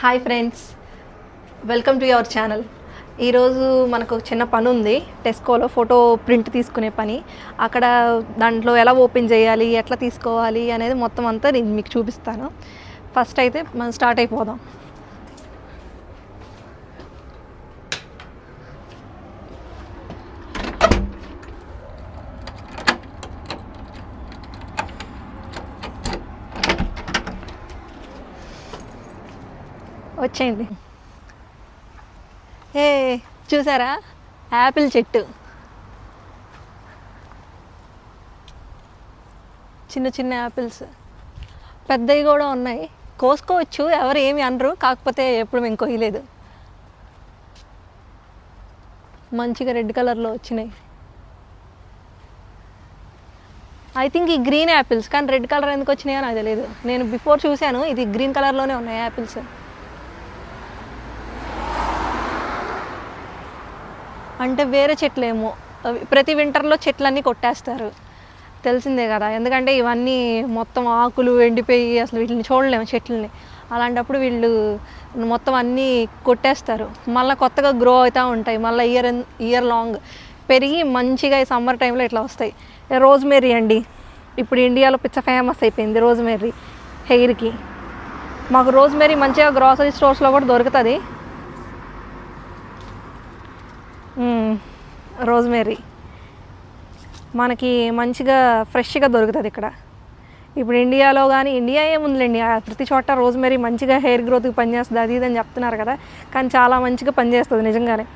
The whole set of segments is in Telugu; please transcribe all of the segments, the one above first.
Hi friends welcome to your channel ఈరోజు మనకు చిన్న పని ఉంది. టెస్కోలో ఫోటో ప్రింట్ తీసుకునే పని. అక్కడ దాంట్లో ఎలా ఓపెన్ చేయాలి ఎట్లా తీసుకోవాలి అనేది మొత్తం అంతా నేను మీకు చూపిస్తాను. ఫస్ట్ అయితే మనం స్టార్ట్ అయిపోదాం. వచ్చేయండి. ఏ చూసారా? యాపిల్ చెట్టు. చిన్న చిన్న యాపిల్స్ పెద్దవి కూడా ఉన్నాయి. కోసుకోవచ్చు ఎవరు ఏమి అనరు. కాకపోతే ఎప్పుడు మేము కొయ్యలేదు. మంచిగా రెడ్ కలర్లో వచ్చినాయి. ఐ థింక్ ఈ గ్రీన్ యాపిల్స్ కానీ రెడ్ కలర్ ఎందుకు వచ్చినాయో నాకు తెలియదు నేను బిఫోర్ చూశాను ఇది గ్రీన్ కలర్లోనే ఉన్నాయి యాపిల్స్ అంటే వేరే చెట్లేమో. ప్రతి వింటర్లో చెట్లన్నీ కొట్టేస్తారు. తెలిసిందే కదా. ఎందుకంటే ఇవన్నీ మొత్తం ఆకులు ఎండిపోయి అసలు వీటిని చూడలేము చెట్లని. అలాంటప్పుడు వీళ్ళు మొత్తం అన్నీ కొట్టేస్తారు. మళ్ళీ కొత్తగా గ్రో అవుతూ ఉంటాయి. మళ్ళీ ఇయర్ ఇయర్ లాంగ్ పెరిగి మంచిగా ఈ సమ్మర్ టైంలో ఇట్లా వస్తాయి. రోజ్మేరీ అండి. ఇప్పుడు ఇండియాలో పిచ్చ ఫేమస్ అయిపోయింది రోజ్మేరీ హెయిర్కి. మాకు రోజ్మేరీ మంచిగా గ్రాసరీ స్టోర్స్లో కూడా దొరుకుతుంది మ్మ్. రోజ్మేరీ. మనకి మంచిగా ఫ్రెష్గా దొరుకుతుంది ఇక్కడ. ఇప్పుడు ఇండియాలో కానీ ఇండియా ఏముందిలేండి ఆ ప్రతి చోట రోజ్మేరీ మంచిగా హెయిర్ గ్రోత్కి పనిచేస్తుంది అది ఇది అని చెప్తున్నారు కదా. కానీ చాలా మంచిగా పనిచేస్తుంది నిజంగానే.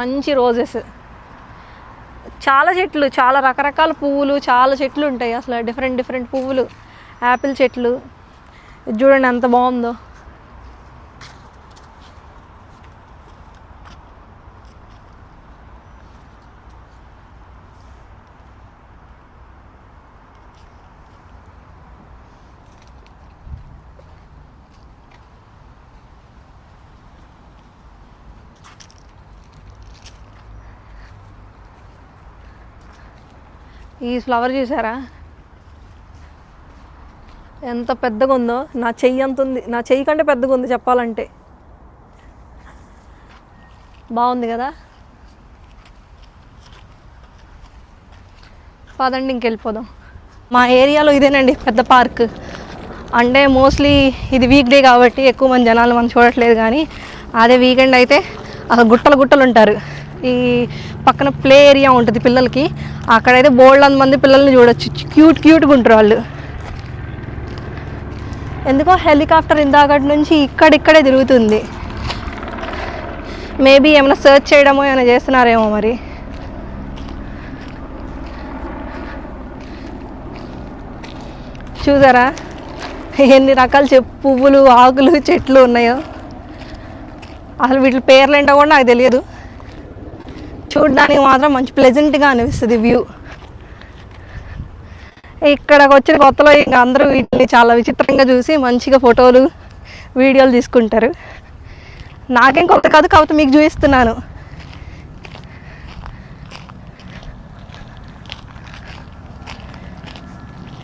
మంచి రోజెస్. చాలా చెట్లు చాలా రకరకాల పువ్వులు చాలా చెట్లు ఉంటాయి అసలు. డిఫరెంట్ డిఫరెంట్ పువ్వులు. యాపిల్ చెట్లు. ఇది చూడండి ఎంత బాగుందో. ఈ ఫ్లవర్ చూసారా? ఎంత పెద్దగా ఉందో నా చెయ్యి అంత ఉంది. నా చెయ్యి కంటే పెద్దగా ఉంది చెప్పాలంటే. బాగుంది కదా? పదండి ఇంకెళ్ళిపోదాం. మా ఏరియాలో ఇదేనండి పెద్ద పార్క్. అంటే మోస్ట్లీ ఇది వీక్ డే కాబట్టి ఎక్కువ మంది జనాలు మనం చూడట్లేదు కానీ అదే వీకెండ్ అయితే అసలు గుట్టలు గుట్టలు ఉంటారు. ఈ పక్కన ప్లే ఏరియా ఉంటుంది పిల్లలకి. అక్కడైతే బోల్డ్ మంది పిల్లల్ని చూడొచ్చు. క్యూట్ క్యూట్గా ఉంటారు వాళ్ళు. ఎందుకో హెలికాప్టర్ ఇందాకటి నుంచి ఇక్కడిక్కడే తిరుగుతుంది. మేబీ ఏమైనా సెర్చ్ చేయడమో ఏమైనా చేస్తున్నారేమో మరి. చూసారా? ఎన్ని రకాల చెప్పు పువ్వులు ఆకులు చెట్లు ఉన్నాయో. అసలు వీటి పేర్లు ఏంటో కూడా నాకు తెలియదు. చూడడానికి మాత్రం మంచి ప్లెజెంట్గా అనిపిస్తుంది వ్యూ ఇక్కడికి వచ్చిన కొత్తలో ఇంకా అందరూ వీటిని చాలా విచిత్రంగా చూసి మంచిగా ఫోటోలు వీడియోలు తీసుకుంటారు. నాకేం కొత్త కాదు కాకపోతే మీకు చూపిస్తున్నాను.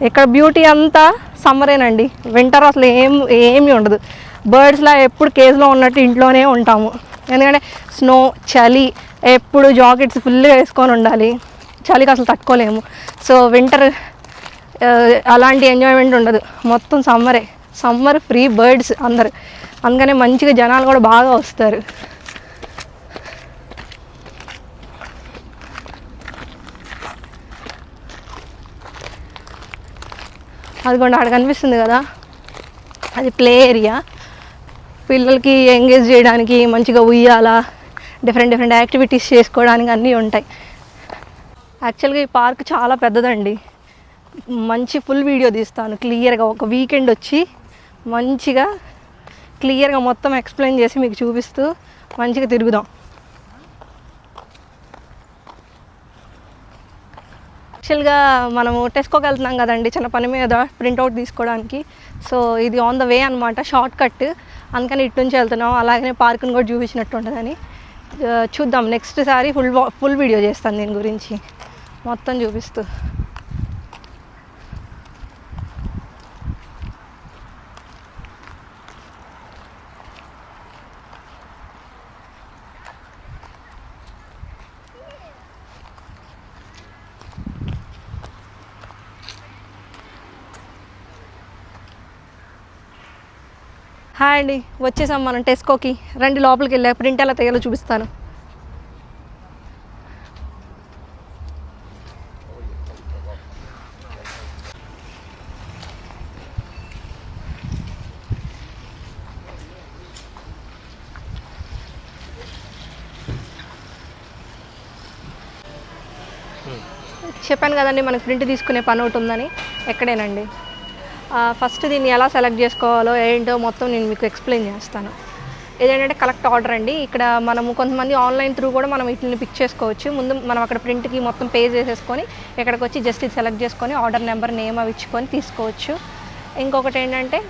ఇక్కడ బ్యూటీ అంతా సమ్మరేనండి వింటర్ అసలు ఏం ఏమీ ఉండదు. బర్డ్స్లా ఎప్పుడు కేజ్లో ఉన్నట్టు ఇంట్లోనే ఉంటాము. ఎందుకంటే స్నో చలి ఎప్పుడు జాకెట్స్ ఫుల్గా వేసుకొని ఉండాలి. చలికి అసలు తట్టుకోలేము. సో వింటర్ అలాంటి ఎంజాయ్మెంట్ ఉండదు. మొత్తం సమ్మరే సమ్మర్ ఫ్రీ బర్డ్స్ అందరు. అందుకనే మంచిగా జనాలు కూడా బాగా వస్తారు. అదిగోండి అక్కడ కనిపిస్తుంది కదా? అది ప్లే ఏరియా. పిల్లలకి ఎంగేజ్ చేయడానికి మంచిగా ఉయ్యాల డిఫరెంట్ డిఫరెంట్ యాక్టివిటీస్ చేసుకోవడానికి అన్నీ ఉంటాయి. యాక్చువల్గా ఈ పార్క్ చాలా పెద్దదండి. మంచి ఫుల్ వీడియో తీస్తాను. క్లియర్గా ఒక వీకెండ్ వచ్చి మంచిగా క్లియర్గా మొత్తం ఎక్స్ప్లెయిన్ చేసి మీకు చూపిస్తూ మంచిగా తిరుగుదాం. యాక్చువల్గా మనము టెస్కోకి వెళ్తున్నాం కదండి. చిన్న పని మీద ప్రింట్అవుట్ తీసుకోవడానికి. సో ఇది ఆన్ ద వే అనమాట షార్ట్ కట్ అందుకని ఇటు నుంచి వెళ్తున్నాం. అలాగనే పార్క్ని కూడా చూపించినట్టు ఉంటుందని. చూద్దాం. నెక్స్ట్ సారి ఫుల్ ఫుల్ వీడియో చేస్తాను దీని గురించి. మొత్తం చూపిస్తూ. హాయ్ అండి వచ్చేసాం మనం టెస్కోకి రండి లోపలికి వెళ్ళా ప్రింట్ ఎలా తయారో చూపిస్తాను. చెప్పాను కదండి మనకు ప్రింట్ తీసుకునే పని ఒకటి ఉందని. ఎక్కడేనండి? ఫస్ట్ దీన్ని ఎలా సెలెక్ట్ చేసుకోవాలో ఏంటో మొత్తం నేను మీకు ఎక్స్ప్లెయిన్ చేస్తాను. ఏదంటే కలెక్ట్ ఆర్డర్ అండి. ఇక్కడ మనము కొంతమంది ఆన్లైన్ త్రూ కూడా మనం వీటిని పిక్ చేసుకోవచ్చు. ముందు మనం అక్కడ ప్రింట్కి మొత్తం పే చేసేసుకొని ఇక్కడికి వచ్చి జస్ట్ ఇది సెలెక్ట్ చేసుకొని ఆర్డర్ నెంబర్ నేమ్ అవి ఇచ్చుకొని తీసుకోవచ్చు. ఇంకొకటి ఏంటంటే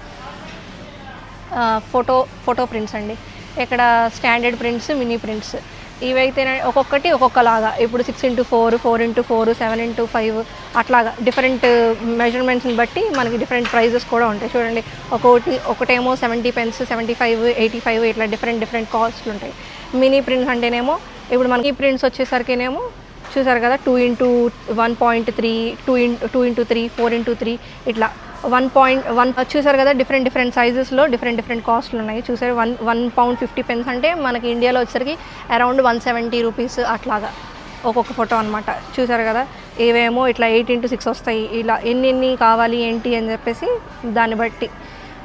ఫోటో ఫోటో ప్రింట్స్ అండి. ఇక్కడ స్టాండర్డ్ ప్రింట్స్ మినీ ప్రింట్స్ ఇవైతే ఒక్కొక్కటి ఒక్కొక్కలాగా. ఇప్పుడు six into four four into four seven into five అట్లాగా. డిఫరెంట్ మెజర్మెంట్స్ని బట్టి మనకి డిఫరెంట్ ప్రైజెస్ కూడా ఉంటాయి. చూడండి ఒక్కొక్కటి ఒకటేమో seventy pence seventy five eighty five ఇట్లా డిఫరెంట్ డిఫరెంట్ కాస్ట్లు ఉంటాయి. మినీ ప్రింట్స్ అంటేనేమో ఇప్పుడు మనకి ప్రింట్స్ వచ్చేసరికినేమో చూసారు కదా two into one point three two in two into three four into three ఇట్లా. వన్ పాయింట్ వన్ చూసారు కదా డిఫరెంట్ డిఫరెంట్ సైజెస్లో డిఫరెంట్ డిఫరెంట్ కాస్ట్లు ఉన్నాయి. చూసారు one one pound fifty pence అంటే మనకి ఇండియాలో వచ్చేసరికి అరౌండ్ వన్ సెవెంటీ రూపీస్ అట్లాగా. ఒక్కొక్క ఫోటో అనమాట చూసారు కదా ఏవేమో ఇట్లా ఎయిట్ ఇంటూ సిక్స్ వస్తాయి. ఇలా ఎన్ని ఎన్ని కావాలి ఏంటి అని చెప్పేసి దాన్ని బట్టి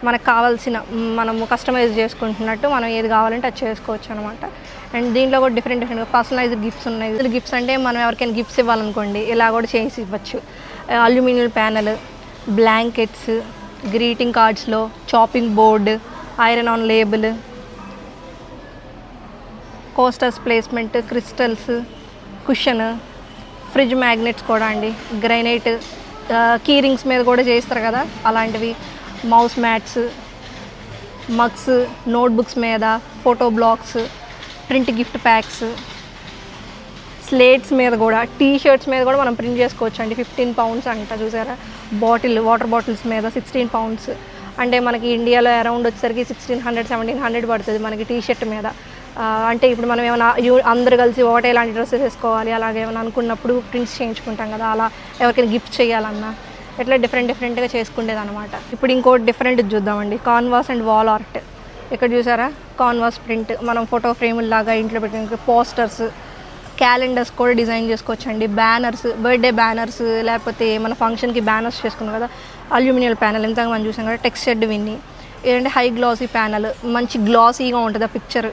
మనకు కావాల్సిన మనము కస్టమైజ్ చేసుకుంటున్నట్టు మనం ఏది కావాలంటే అది చేసుకోవచ్చు అనమాట అండ్ దీంట్లో కూడా డిఫరెంట్ డిఫరెంట్ పర్సనలైజ్డ్ గిఫ్ట్స్ ఉన్నాయి. గిఫ్ట్స్ అంటే మనం ఎవరికైనా గిఫ్ట్స్ ఇవ్వాలనుకోండి ఇలా కూడా చేసి ఇవ్వచ్చు. Aluminium panel blankets greeting కార్డ్స్లో chopping board iron on label coasters placement crystals cushion fridge magnets కూడా అండి. గ్రైనైట్ కీ రింగ్స్ మీద కూడా చేస్తారు కదా అలాంటివి. మౌస్ మ్యాట్స్ మగ్స్ నోట్బుక్స్ మీద photo blocks print gift packs slates మీద కూడా టీ షర్ట్స్ మీద కూడా మనం ప్రింట్ చేసుకోవచ్చు అండి. ఫిఫ్టీన్ పౌండ్స్ అంట చూసారా? బాటిల్ వాటర్ బాటిల్స్ మీద సిక్స్టీన్ పౌండ్స్ అంటే మనకి ఇండియాలో అరౌండ్ వచ్చేసరికి సిక్స్టీన్ హండ్రెడ్ సెవెంటీన్ హండ్రెడ్ పడుతుంది మనకి టీ షర్ట్ మీద అంటే ఇప్పుడు మనం ఏమైనా యూ- అందరు కలిసి ఒకటే ఇలాంటి డ్రెస్సెస్ వేసుకోవాలి అలాగే ఏమైనా అనుకున్నప్పుడు ప్రింట్స్ చేయించుకుంటాం కదా అలా ఎవరికైనా గిఫ్ట్ చేయాలన్నా. ఇట్లా డిఫరెంట్ డిఫరెంట్గా చేసుకునేది అనమాట ఇప్పుడు ఇంకోటి డిఫరెంట్ చూద్దామండి. కాన్వాస్ అండ్ వాల్ ఆర్ట్ ఇక్కడ చూసారా? కాన్వాస్ ప్రింట్ మనం ఫోటో ఫ్రేముల లాగా ఇంట్లో పెట్టిన పోస్టర్స్ క్యాలెండర్స్ కూడా డిజైన్ చేసుకోవచ్చండి. బ్యానర్స్ బర్త్డే బ్యానర్స్ లేకపోతే మన ఫంక్షన్కి బ్యానర్స్ చేసుకున్నాం కదా అల్యూమినియం ప్యానల్ ఇంతగా మనం చూసాం కదా టెక్స్చర్డ్ షెడ్ విన్ని. ఏంటంటే హై గ్లాసీ ప్యానల్ మంచి గ్లాసీగా ఉంటుంది ఆ పిక్చర్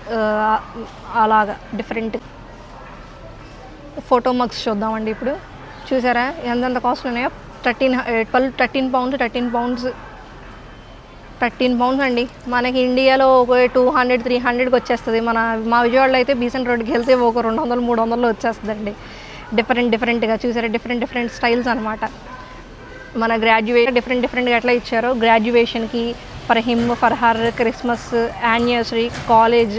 అలాగా డిఫరెంట్. ఫోటో మగ్స్ చూద్దామండి ఇప్పుడు. చూసారా? ఎంతెంత కాస్ట్ ఉన్నాయో? Thirteen twelve thirteen pounds thirteen pounds thirteen pounds అండి. మనకి ఇండియాలో ఒక టూ హండ్రెడ్ త్రీ హండ్రెడ్కి వచ్చేస్తుంది. మన మా విజయవాడలో అయితే బీసెంట్ రోడ్కి వెళ్తే ఒక రెండు వందలు మూడు వందలు వచ్చేస్తుందండి. డిఫరెంట్ డిఫరెంట్గా చూసారా. డిఫరెంట్ డిఫరెంట్ స్టైల్స్ అనమాట మన గ్రాడ్యుయేషన్ డిఫరెంట్ డిఫరెంట్గా ఎట్లా ఇచ్చారో గ్రాడ్యుయేషన్కి for him for her Christmas anniversary college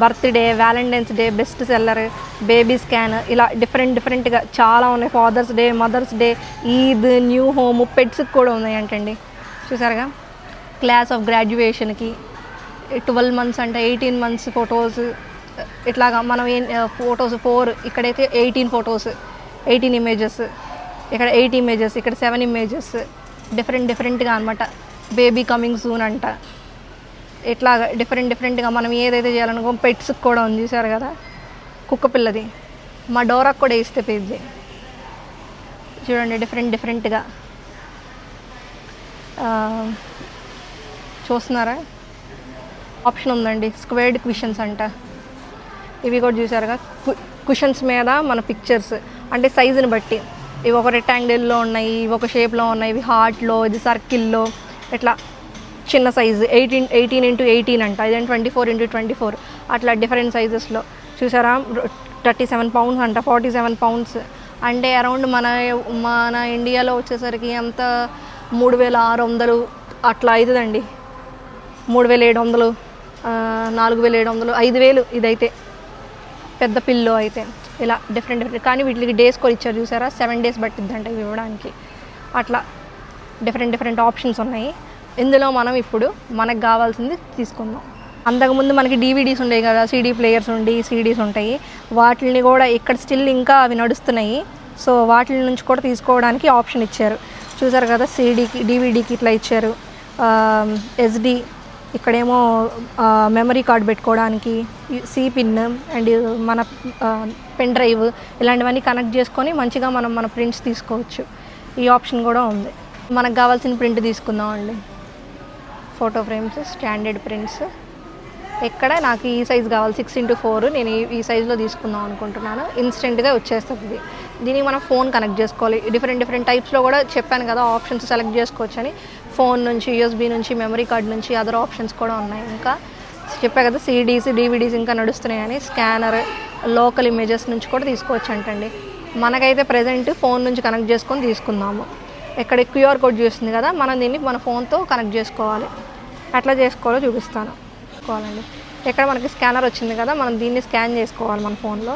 birthday Valentine's day best seller baby scan ఇలా డిఫరెంట్ డిఫరెంట్గా చాలా ఉన్నాయి. Father's day Mother's day Eid new home పెట్స్కి కూడా ఉన్నాయి అంటండి చూసారుగా? క్లాస్ ఆఫ్ గ్రాడ్యుయేషన్కి ట్వెల్వ్ మంత్స్ అంటే ఎయిటీన్ మంత్స్ ఫొటోస్ ఇట్లాగా మనం ఏం ఫొటోస్ ఫోర్ ఇక్కడైతే ఎయిటీన్ ఫొటోస్ ఎయిటీన్ ఇమేజెస్ ఇక్కడ ఎయిట్ ఇమేజెస్ ఇక్కడ సెవెన్ ఇమేజెస్ డిఫరెంట్ డిఫరెంట్గా అనమాట బేబీ కమింగ్ సూన్ అంట. ఇట్లాగా డిఫరెంట్ డిఫరెంట్గా మనం ఏదైతే చేయాలనుకో పెట్స్కి కూడా ఉంది చూసారు కదా? కుక్క పిల్లది. మా డోరాకు కూడా వేస్తే పెద్ది చూడండి డిఫరెంట్ డిఫరెంట్గా చూస్తున్నారా? ఆప్షన్ ఉందండి. స్క్వేర్డ్ క్విషన్స్ అంట. ఇవి కూడా చూసారుగా కుషన్స్ మీద మన పిక్చర్స్ అంటే సైజుని బట్టి. ఇవి ఒక రెక్టాంగిల్లో ఉన్నాయి ఇవి ఒక షేప్లో ఉన్నాయి ఇవి హార్ట్లో ఇది సర్కిల్లో ఇట్లా చిన్న size eighteen eighteen into eighteen అంట. ఇదే twenty four into twenty four అట్లా డిఫరెంట్ సైజెస్లో చూసారా? థర్టీ సెవెన్ పౌండ్స్ అంట. ఫార్టీ సెవెన్ పౌండ్స్ అంటే అరౌండ్ మన మన ఇండియాలో వచ్చేసరికి అంత మూడు వేల ఆరు వందలు అట్లా అవుతుందండి మూడు వేల ఏడు వందలు నాలుగు వేల ఏడు వందలు ఐదు వేలు ఇదైతే. పెద్ద పిల్లో అయితే. ఇలా డిఫరెంట్ డిఫరెంట్ కానీ వీటికి డేస్ కూడా ఇచ్చారు చూసారా? సెవెన్ డేస్ పట్టిద్దంట ఇవి ఇవ్వడానికి. అట్లా డిఫరెంట్ డిఫరెంట్ ఆప్షన్స్ ఉన్నాయి. ఇందులో మనం ఇప్పుడు మనకు కావాల్సింది తీసుకుందాం. అంతకుముందు మనకి డీవీడీస్ ఉండేవి కదా సీడీ ప్లేయర్స్ ఉండి సీడీస్ ఉంటాయి. వాటిని కూడా ఇక్కడ స్టిల్ ఇంకా అవి నడుస్తున్నాయి. సో వాటి నుంచి కూడా తీసుకోవడానికి ఆప్షన్ ఇచ్చారు. చూసారు కదా సీడీకి డీవీడీకి ఇట్లా ఇచ్చారు. ఎస్డి ఇక్కడేమో మెమరీ కార్డ్ పెట్టుకోవడానికి సి పిన్ అండ్ మన పెన్ డ్రైవ్ ఇలాంటివన్నీ కనెక్ట్ చేసుకొని మంచిగా మనం మన ప్రింట్స్ తీసుకోవచ్చు. ఈ ఆప్షన్ కూడా ఉంది. మనకు కావాల్సిన ప్రింట్ తీసుకుందాం అండి. ఫోటో ఫ్రేమ్స్ స్టాండర్డ్ ప్రింట్స్ ఎక్కడ నాకు ఈ సైజ్ కావాలి సిక్స్ ఇంటూ ఫోర్ నేను ఈ- సైజులో తీసుకుందాం అనుకుంటున్నాను. ఇన్స్టెంట్గా వచ్చేస్తుంది ఇది. దీనికి మనం ఫోన్ కనెక్ట్ చేసుకోవాలి. డిఫరెంట్ డిఫరెంట్ టైప్స్లో కూడా చెప్పాను కదా ఆప్షన్స్ సెలెక్ట్ చేసుకోవచ్చు అని ఫోన్ నుంచి యూఎస్బీ నుంచి మెమరీ కార్డ్ నుంచి అదర్ ఆప్షన్స్ కూడా ఉన్నాయి. ఇంకా చెప్పా కదా సిడీస్ డివిడీస్ ఇంకా నడుస్తున్నాయని స్కానర్ లోకల్ ఇమేజెస్ నుంచి కూడా తీసుకోవచ్చు అంటండి మనకైతే ప్రజెంట్ ఫోన్ నుంచి కనెక్ట్ చేసుకొని తీసుకుందాము. ఇక్కడ క్యూఆర్ కోడ్ చూస్తుంది కదా మనం దీన్ని మన ఫోన్తో కనెక్ట్ చేసుకోవాలి. ఎట్లా చేసుకోవాలో చూపిస్తాను. చేసుకోవాలండి ఇక్కడ మనకి స్కానర్ వచ్చింది కదా మనం దీన్ని స్కాన్ చేసుకోవాలి మన ఫోన్లో.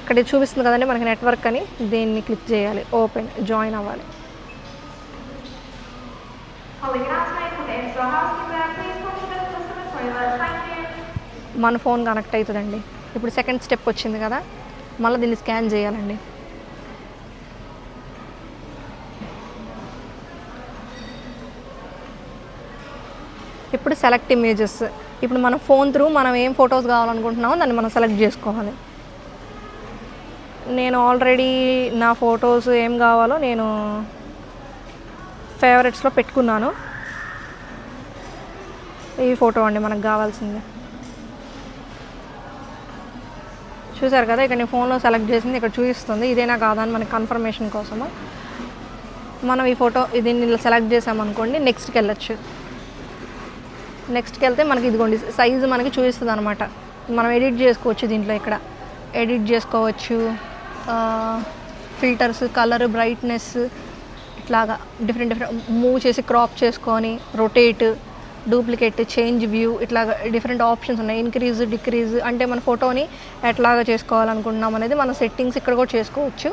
ఇక్కడ చూపిస్తుంది కదండి మనకి నెట్వర్క్ అని దీన్ని క్లిక్ చేయాలి ఓపెన్ జాయిన్ అవ్వాలి. మన ఫోన్ కనెక్ట్ అవుతుందండి. ఇప్పుడు సెకండ్ స్టెప్ వచ్చింది కదా మళ్ళీ దీన్ని స్కాన్ చేయాలండి. ఇప్పుడు సెలెక్ట్ ఇమేజెస్. ఇప్పుడు మన ఫోన్ త్రూ మనం ఏం ఫొటోస్ కావాలనుకుంటున్నామో దాన్ని మనం సెలెక్ట్ చేసుకోవాలి. నేను ఆల్రెడీ నా ఫొటోస్ ఏం కావాలో నేను ఫేవరెట్స్లో పెట్టుకున్నాను. ఈ ఫోటో అండి మనకు కావాల్సింది. చూసారు కదా ఇక్కడ నేను ఫోన్లో సెలెక్ట్ చేసింది ఇక్కడ చూపిస్తుంది. ఇదేనా కాదా అని మనకి కన్ఫర్మేషన్ కోసము? మనం ఈ ఫోటో దీన్ని సెలెక్ట్ చేసామనుకోండి నెక్స్ట్కి వెళ్ళొచ్చు. నెక్స్ట్కి వెళ్తే మనకి ఇదిగోండి సైజు మనకి చూపిస్తుంది అనమాట మనం ఎడిట్ చేసుకోవచ్చు దీంట్లో ఇక్కడ. ఎడిట్ చేసుకోవచ్చు ఫిల్టర్స్ కలర్ బ్రైట్నెస్ ఇట్లాగా డిఫరెంట్ డిఫరెంట్ మూవ్ చేసి క్రాప్ చేసుకొని రొటేట్ డూప్లికేట్ చేంజ్ వ్యూ ఇట్లా డిఫరెంట్ ఆప్షన్స్ ఉన్నాయి. ఇంక్రీజ్ డిక్రీజ్ అంటే మన ఫోటోని ఎట్లాగా చేసుకోవాలనుకుంటున్నాం అనేది మన సెట్టింగ్స్ ఇక్కడ కూడా చేసుకోవచ్చు.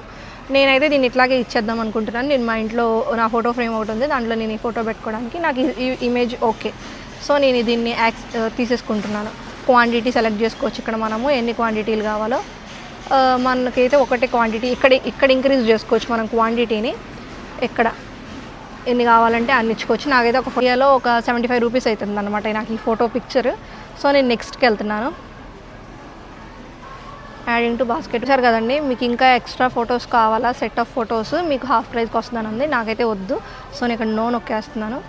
నేనైతే దీన్ని ఇట్లాగే ఇచ్చేద్దాం అనుకుంటున్నాను. నేను మా ఇంట్లో నా ఫోటో ఫ్రేమ్ ఒకటి ఉంది. దాంట్లో నేను ఈ ఫోటో పెట్టుకోవడానికి నాకు ఈ- ఇమేజ్ ఓకే సో నేను దీన్ని యాక్స్ తీసేసుకుంటున్నాను. క్వాంటిటీ సెలెక్ట్ చేసుకోవచ్చు ఇక్కడ మనము. ఎన్ని క్వాంటిటీలు కావాలో. మనకైతే ఒకటే క్వాంటిటీ ఇక్కడ ఇక్కడ ఇంక్రీజ్ చేసుకోవచ్చు మనం క్వాంటిటీని ఎక్కడ? ఎన్ని కావాలంటే అన్ని ఇచ్చుకోవచ్చు. నాకైతే ఒక ఫోటోలో ఒక సెవెంటీ ఫైవ్ రూపీస్ అవుతుంది అనమాట నాకు ఈ ఫోటో పిక్చర్ సో నేను నెక్స్ట్కి వెళ్తున్నాను. యాడింగ్ టు బాస్కెట్ సార్ కదండి మీకు ఇంకా ఎక్స్ట్రా ఫొటోస్ కావాలా? సెట్ ఆఫ్ ఫొటోస్ మీకు హాఫ్ ప్రైస్కి వస్తుందని ఉంది. నాకైతే వద్దు. సో నేను ఇక్కడ నో నొక్కేస్తున్నాను.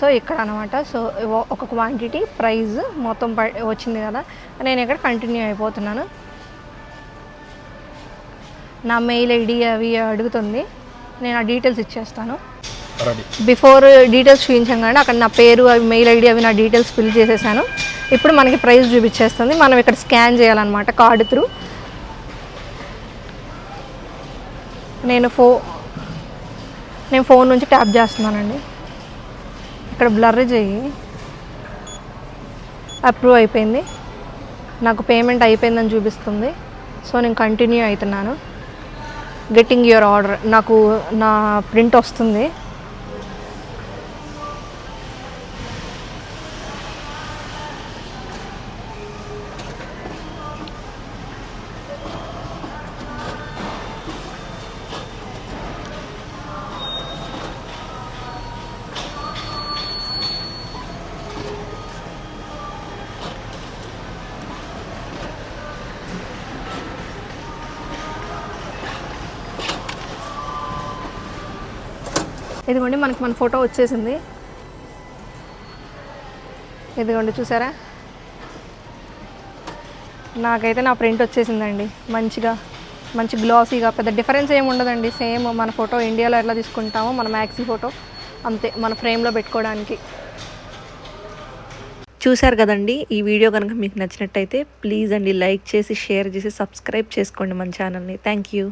సో ఇక్కడ అనమాట సో ఒక క్వాంటిటీ ప్రైజ్ మొత్తం ప- వచ్చింది కదా. నేను ఇక్కడ కంటిన్యూ అయిపోతున్నాను. నా మెయిల్ ఐడి అవి అడుగుతుంది. నేను ఆ డీటెయిల్స్ ఇచ్చేస్తాను. బిఫోర్ డీటెయిల్స్ చూపించాం అక్కడ నా పేరు అవి మెయిల్ ఐడి అవి నా డీటెయిల్స్ ఫిల్ చేసేసాను. ఇప్పుడు మనకి ప్రైస్ చూపించేస్తుంది. మనం ఇక్కడ స్కాన్ చేయాలన్నమాట కార్డు త్రూ నేను ఫో నేను ఫోన్ నుంచి ట్యాప్ చేస్తున్నానండి. ఇక్కడ బ్లర్ చేయి. అప్రూవ్ అయిపోయింది. నాకు పేమెంట్ అయిపోయిందని చూపిస్తుంది. సో నేను కంటిన్యూ అవుతున్నాను. గెట్టింగ్ యువర్ ఆర్డర్ నాకు నా ప్రింట్ వస్తుంది. ఇదిగోండి మనకి మన ఫోటో వచ్చేసింది. ఇదిగోండి చూసారా? నాకైతే నా ప్రింట్ వచ్చేసిందండి. మంచిగా మంచి గ్లాసీగా పెద్ద డిఫరెన్స్ ఏమి ఉండదండి. సేమ్ మన ఫోటో ఇండియాలో ఎట్లా తీసుకుంటామో మన మ్యాక్సీ ఫోటో అంతే మన ఫ్రేమ్లో పెట్టుకోవడానికి. చూశారు కదండి ఈ వీడియో కనుక మీకు నచ్చినట్టయితే ప్లీజ్ అండి లైక్ చేసి షేర్ చేసి సబ్స్క్రైబ్ చేసుకోండి మన ఛానల్ని. Thank you.